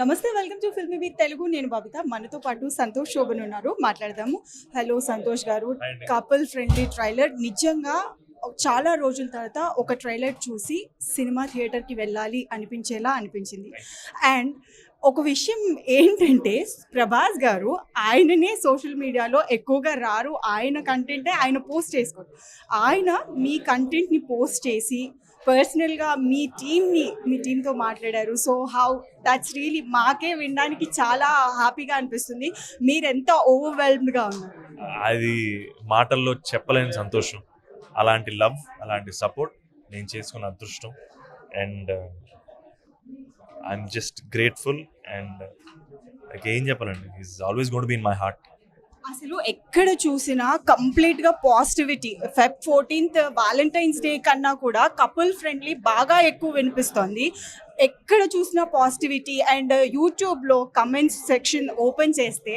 నమస్తే welcome to film with Telugu. నేను బబిత. మనతో పాటు సంతోష్ శోభన్ ఉన్నారు. మాట్లాడదాము. Hello Santosh garu. Couple friendly trailer. నిజంగా చాలా రోజుల తర్వాత ఒక ట్రైలర్ చూసి సినిమా థియేటర్కి వెళ్ళాలి అనిపించేలా అనిపించింది. అండ్ ఒక విషయం ఏంటంటే ప్రభాస్ గారు ఆయననే సోషల్ మీడియాలో ఎక్కువగా రారు. ఆయన కంటెంటే ఆయన పోస్ట్ చేసుకోరు. ఆయన మీ కంటెంట్ని పోస్ట్ చేసి పర్సనల్గా మీ టీమ్ని మీ టీంతో మాట్లాడారు. సో హౌ దట్స్ రియలీ మాకే వినడానికి చాలా హ్యాపీగా అనిపిస్తుంది. మీరెంత ఎంత ఓవర్వెల్మ్డ్గా ఉన్నారు? అది మాటల్లో చెప్పలేని సంతోషం. అలాంటి లవ్ అలాంటి సపోర్ట్ నేను చేసుకున్న అదృష్టం. And I'm just grateful and ఏం చెప్పాలండి? Is always God be in my heart అసలు ఎక్కడ చూసినా కంప్లీట్గా positivity Feb fourteenth Valentine's day కన్నా కూడా కపుల్ ఫ్రెండ్లీ బాగా ఎక్కువ వినిపిస్తోంది. ఎక్కడ చూసినా పాజిటివిటీ అండ్ యూట్యూబ్లో కమెంట్స్ సెక్షన్ ఓపెన్ చేస్తే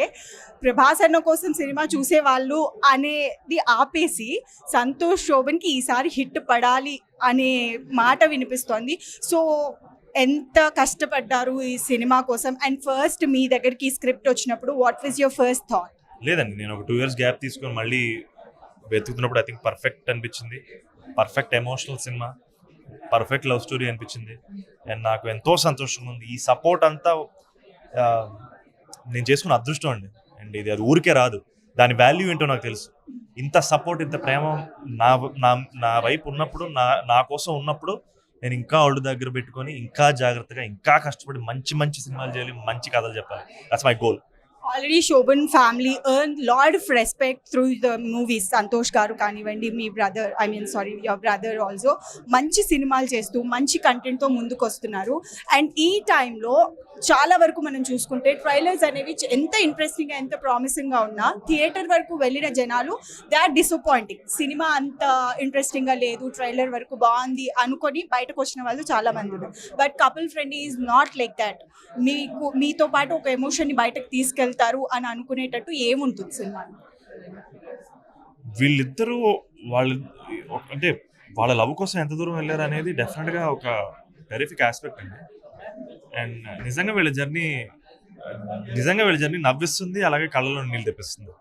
ప్రభాస్ అన్న కోసం సినిమా చూసేవాళ్ళు అనేది ఆపేసి సంతోష్ శోభన్కి ఈసారి హిట్ పడాలి అనే మాట వినిపిస్తోంది. సో ఎంత కష్టపడ్డారు ఈ సినిమా కోసం? అండ్ ఫస్ట్ మీ దగ్గరికి స్క్రిప్ట్ వచ్చినప్పుడు what was your first thought లేదండి నేను ఒక టూ ఇయర్స్ గ్యాప్ తీసుకొని మళ్ళీ వెతుకుతున్నప్పుడు ఐ థింక్ పర్ఫెక్ట్ అనిపించింది. Perfect emotional cinema perfect love story అనిపించింది. అండ్ నాకు ఎంతో సంతోషంగా ఉంది ఈ సపోర్ట్ అంతా నేను చేసుకున్న అదృష్టం అండి. అండ్ ఇది అది ఊరికే రాదు. దాని వాల్యూ ఏంటో నాకు తెలుసు. ఇంత సపోర్ట్ ఇంత ప్రేమ నా నా నా వైపు ఉన్నప్పుడు నా నా కోసం ఉన్నప్పుడు నేను ఇంకా ఒళ్ళు దగ్గర పెట్టుకొని ఇంకా జాగ్రత్తగా ఇంకా కష్టపడి మంచి మంచి సినిమాలు చేయాలి మంచి కథలు చెప్పాలి. That's my goal already Shobhan family earn lot of respect through the movies Santosh garu కానివ్వండి మీ brother I mean sorry your brother also మంచి సినిమాలు చేస్తూ మంచి కంటెంట్తో ముందుకు వస్తున్నారు అండ్ ఈ టైంలో చాలా వరకు మనం చూసుకుంటే ట్రైలర్స్ అనేవి ఎంత ఇంట్రెస్టింగ్గా ఎంత ప్రామిసింగ్గా ఉన్నా థియేటర్ వరకు వెళ్ళిన జనాలు దే ఆర్ డిసప్పాయింటింగ్ సినిమా అంత ఇంట్రెస్టింగ్గా లేదు ట్రైలర్ వరకు బాగుంది అనుకొని బయటకు వచ్చిన వాళ్ళు చాలా మంది ఉన్నారు. But couple friend is not like that మీకు మీతో పాటు ఒక ఎమోషన్ని బయటకు వెళ్తారు అని అనుకునేటట్టు ఏముంటుంది సినిమా? వీళ్ళిద్దరూ వాళ్ళు అంటే వాళ్ళ లవ్ కోసం ఎంత దూరం వెళ్ళారు అనేది డెఫినెట్గా ఒక టెరిఫిక్ ఆస్పెక్ట్ అండి. అండ్ నిజంగా వీళ్ళ జర్నీ నిజంగా వీళ్ళ జర్నీ నవ్విస్తుంది అలాగే కళ్ళలో నీళ్ళు తెప్పిస్తుంది.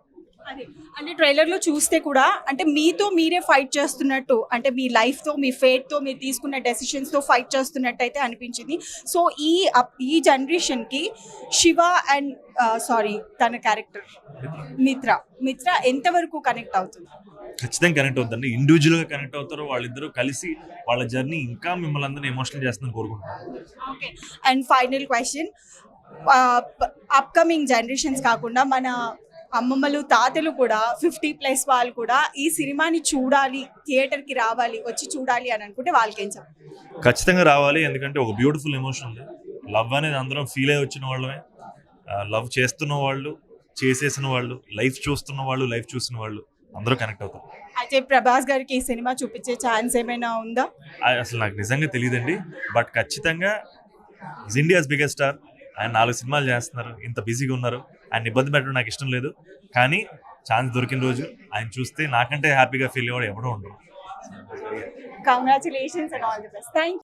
అంటే ట్రైలర్లో చూస్తే కూడా అంటే మీతో మీరే ఫైట్ చేస్తున్నట్టు అంటే మీ లైఫ్తో మీ ఫేట్తో మీరు తీసుకున్న డెసిషన్స్తో ఫైట్ చేస్తున్నట్టు అయితే అనిపించింది. సో ఈ ఈ జనరేషన్కి శివ అండ్ సారీ తన క్యారెక్టర్ మిత్ర. మిత్ర ఎంతవరకు కనెక్ట్ అవుతుంది? ఖచ్చితంగా కనెక్ట్ అవుతుంది ఇండివిజువల్గా కనెక్ట్ అవుతారు వాళ్ళిద్దరూ కలిసి వాళ్ళ జర్నీ ఇంకా మిమ్మల్ని అందరినీ ఎమోషనల్ చేస్తుందని కోరుకుంటున్నాను. Okay. And final question upcoming generations కాకుండా మన అమ్మమ్మలు తాతలు కూడా ఫిఫ్టీ ప్లస్ వాళ్ళు కూడా ఈ సినిమాని చూడాలి థియేటర్కి రావాలి వచ్చి చూడాలి అని అనుకుంటే వాళ్ళకేం చెప్పాలి ఖచ్చితంగా రావాలి. ఎందుకంటే ఒక బ్యూటిఫుల్ ఎమోషన్ ఉంది. లవ్ అనేది అందరం ఫీల్ అయ్యి వచ్చిన వాళ్ళమే. లవ్ చేస్తున్న వాళ్ళు చేసేసిన వాళ్ళు లైఫ్ చూస్తున్న వాళ్ళు లైఫ్ చూసిన వాళ్ళు అందరూ కనెక్ట్ అవుతారు. అయితే ప్రభాస్ గారికి ఈ సినిమా చూపించే ఛాన్స్ ఏమైనా ఉందా? అసలు నాకు నిజంగా తెలియదండి బట్ ఖచ్చితంగా ఇండియాస్ బిగ్గెస్ట్ స్టార్. ఆయన నాలుగు సినిమాలు చేస్తున్నారు. ఇంత బిజీగా ఉన్నారు. ఆయన ఇబ్బంది పెట్టడం నాకు ఇష్టం లేదు. కానీ ఛాన్స్ దొరికిన రోజు ఆయన చూస్తే నాకంటే హ్యాపీగా ఫీల్ అవ్వడం ఎవడో ఉండదు congratulations and all the best thank